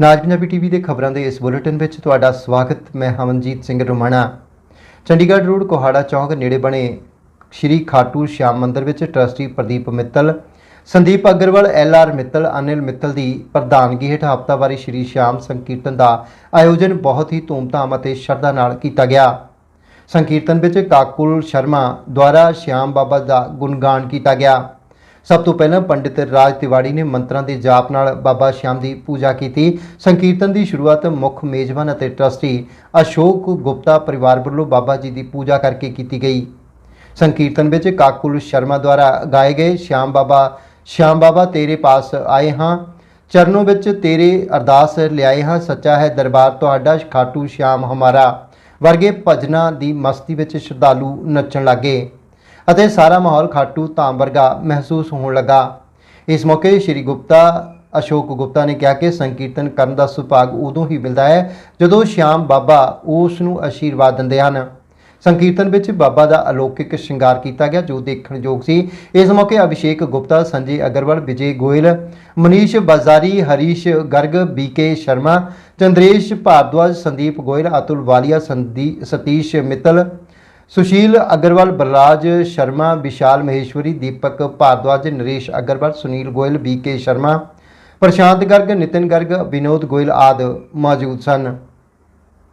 ਨਾਜ Punjabi TV ਦੇ ਖਬਰਾਂ ਦੇ ਇਸ ਬੁਲੇਟਿਨ ਵਿੱਚ ਤੁਹਾਡਾ ਸਵਾਗਤ, ਮੈਂ ਹਮਨਜੀਤ ਸਿੰਘ ਰੋਮਾਣਾ। ਚੰਡੀਗੜ੍ਹ ਰੋਡ ਕੋਹਾੜਾ ਚੌਂਕ ਨੇੜੇ ਬਣੇ ਸ਼੍ਰੀ ਖਾਟੂ ਸ਼ਿਆਮ ਮੰਦਿਰ ਵਿੱਚ trustee Pradeep Mittal, Sandeep Agarwal, L R Mittal, Anil Mittal ਦੀ ਪ੍ਰਧਾਨਗੀ ਹੇਠ ਹਫ਼ਤਾਵਾਰੀ ਸ਼੍ਰੀ ਸ਼ਿਆਮ ਸੰਕੀਰਤਨ ਦਾ ਆਯੋਜਨ ਬਹੁਤ ਹੀ ਧੂਮਧਾਮ ਅਤੇ ਸ਼ਰਧਾ ਨਾਲ ਕੀਤਾ ਗਿਆ। ਸੰਕੀਰਤਨ ਵਿੱਚ ਕਾਕੁਲ ਸ਼ਰਮਾ ਦੁਆਰਾ ਸ਼ਿਆਮ ਬਾਬਾ ਦਾ ਗੁਣਗਾਨ ਕੀਤਾ ਗਿਆ। ਸਭ ਤੋਂ ਪਹਿਲਾਂ ਪੰਡਿਤ ਰਾਜ ਤਿਵਾੜੀ ਨੇ ਮੰਤਰਾਂ ਦੇ ਜਾਪ ਨਾਲ ਬਾਬਾ ਸ਼ਾਮ ਦੀ ਪੂਜਾ ਕੀਤੀ। ਸੰਕੀਰਤਨ ਦੀ ਸ਼ੁਰੂਆਤ ਮੁੱਖ ਮੇਜ਼ਬਾਨ ਅਤੇ ਟਰਸਟੀ ਅਸ਼ੋਕ ਗੁਪਤਾ ਪਰਿਵਾਰ ਵੱਲੋਂ ਬਾਬਾ ਜੀ ਦੀ ਪੂਜਾ ਕਰਕੇ ਕੀਤੀ ਗਈ। ਸੰਕੀਰਤਨ ਵਿੱਚ ਕਾਕੁਲ ਸ਼ਰਮਾ ਦੁਆਰਾ ਗਾਏ ਗਏ ਸ਼ਾਮ ਬਾਬਾ ਸ਼ਾਮ ਬਾਬਾ, ਤੇਰੇ ਪਾਸ ਆਏ ਹਾਂ। ਚਰਨੋਂ ਵਿੱਚ ਤੇਰੇ ਅਰਦਾਸ ਲਿਆਏ ਹਾਂ। ਸੱਚਾ ਹੈ ਦਰਬਾਰ ਤੁਹਾਡਾ, ਖਾਟੂ ਸ਼ਿਆਮ ਹਮਾਰਾ। ਵਰਗੇ ਭਜਨਾਂ ਦੀ ਮਸਤੀ ਵਿੱਚ ਸ਼ਰਧਾਲੂ ਨੱਚਣ ਲੱਗੇ। ਅਤੇ ਸਾਰਾ ਮਾਹੌਲ ਖਾਟੂ ਧਾਮ ਵਰਗਾ ਮਹਿਸੂਸ ਹੋਣ ਲੱਗਾ। ਇਸ ਮੌਕੇ ਸ਼੍ਰੀ ਗੁਪਤਾ, ਅਸ਼ੋਕ ਗੁਪਤਾ ਨੇ ਕਿਹਾ ਕਿ ਸੰਕੀਰਤਨ ਕਰਨ ਦਾ ਸੁਭਾਗ ਉਦੋਂ ਹੀ ਮਿਲਦਾ ਹੈ ਜਦੋਂ ਸ਼ਾਮ ਬਾਬਾ ਉਸ ਨੂੰ ਆਸ਼ੀਰਵਾਦ ਦਿੰਦੇ ਹਨ। ਸੰਕੀਰਤਨ ਵਿੱਚ ਬਾਬਾ ਦਾ ਅਲੌਕਿਕ ਸ਼ਿੰਗਾਰ ਕੀਤਾ ਗਿਆ ਜੋ ਦੇਖਣ ਯੋਗ ਸੀ। ਇਸ ਮੌਕੇ ਅਭਿਸ਼ੇਕ ਗੁਪਤਾ, ਸੰਜੇ ਅਗਰਵਾਲ, ਵਿਜੇ ਗੋਇਲ, ਮਨੀਸ਼ ਬਾਜ਼ਾਰੀ, ਹਰੀਸ਼ ਗਰਗ ਬੀਕੇ ਸ਼ਰਮਾ, ਚੰਦਰੇਸ਼ ਭਾਰਦਵਾਜ, ਸੰਦੀਪ ਗੋਇਲ, ਅਤੁਲ ਵਾਲੀਆ, ਸੰਦੀ, ਸਤੀਸ਼ ਮਿੱਤਲ ਸੁਸ਼ੀਲ ਅਗਰਵਾਲ, ਬਲਰਾਜ ਸ਼ਰਮਾ, ਵਿਸ਼ਾਲ ਮਹੇਸ਼ਵਰੀ, ਦੀਪਕ ਭਾਰਦਵਾਜ, ਨਰੇਸ਼ ਅਗਰਵਾਲ, ਸੁਨੀਲ ਗੋਇਲ ਬੀਕੇ ਸ਼ਰਮਾ, ਪ੍ਰਸ਼ਾਂਤ ਗਰਗ, ਨਿਤਿਨ ਗਰਗ, ਵਿਨੋਦ ਗੋਇਲ ਆਦਿ ਮੌਜੂਦ ਸਨ।